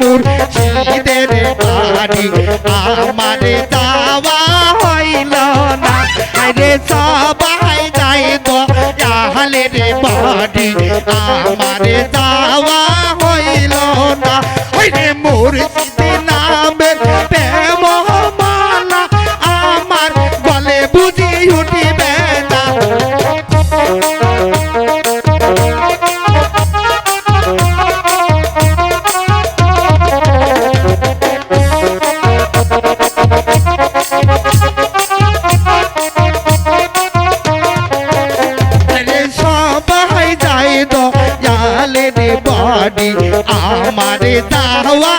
মুর্শিদের বাড়ি। আমার যাওয়া হইল না। আরে সবাই যাই দয়ালের বাড়ি। আমার যাওয়া মুর্শিদ নামের প্রেম মালা আমার গলে বুঝি উঠিবে না। আমার যাওয়া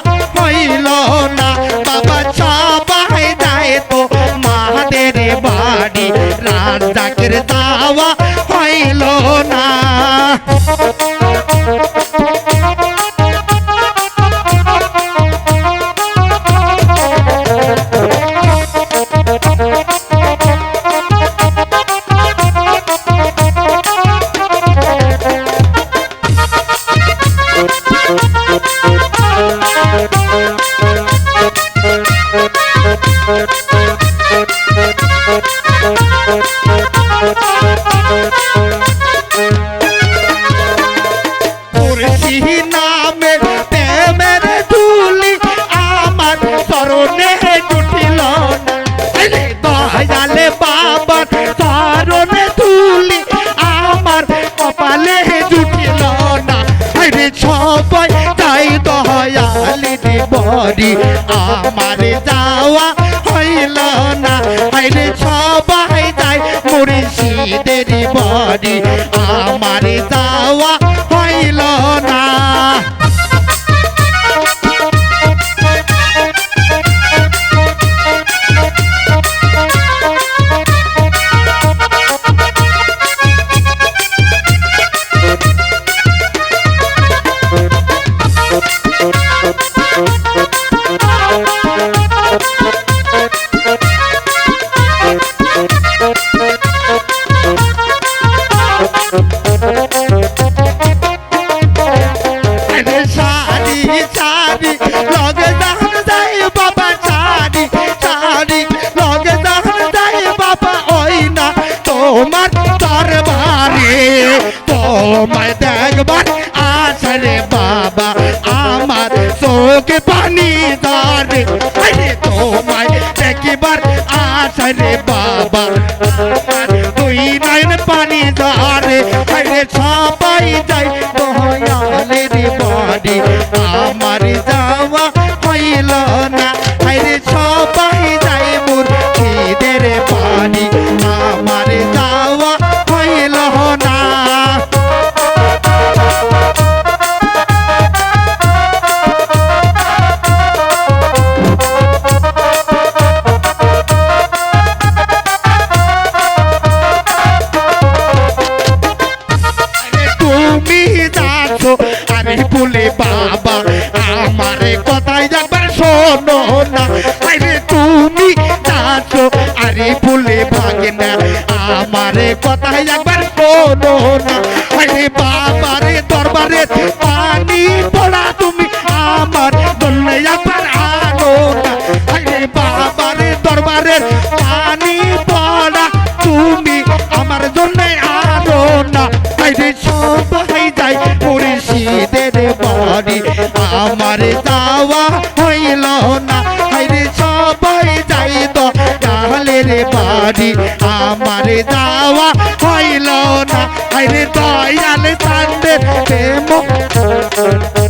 திருத்தாவா স্মরণে জুটিল দয়ালে বাবার স্মরণে তুলি আমার কপালে জুটিল না। আরে সবাই তাই দয়ালির বড়ি, আমার যাওয়া হইল না। আরে সবাই তাই মুর্শিদের বড়ি আসরে বাবা, আমার চোখে পানি ধরে আরে তোমায় দেখিবার আসরে বাবা তুই নয়ন পানি ধরে আরে সবাই যাই দয়ালের বাড়ি। না আরে তুমি যাচ্ছ আরে বলে ভাগে না আমার কথাই একবার শোনো না। আরে বাবারে দরবারে পানি পড়া তুমি আমার জন্য একবার আনো না। আরে বাবারে দরবারে পানি পড়া তুমি আমার জন্য আনো না। আরে সবাই যাই মুর্শিদের বাড়ি, আমার হইল আরে সবাই যাই তো কালের বাড়ি। আমার যাওয়া হইল না। আইরে দয়াল চান্দের প্রেম।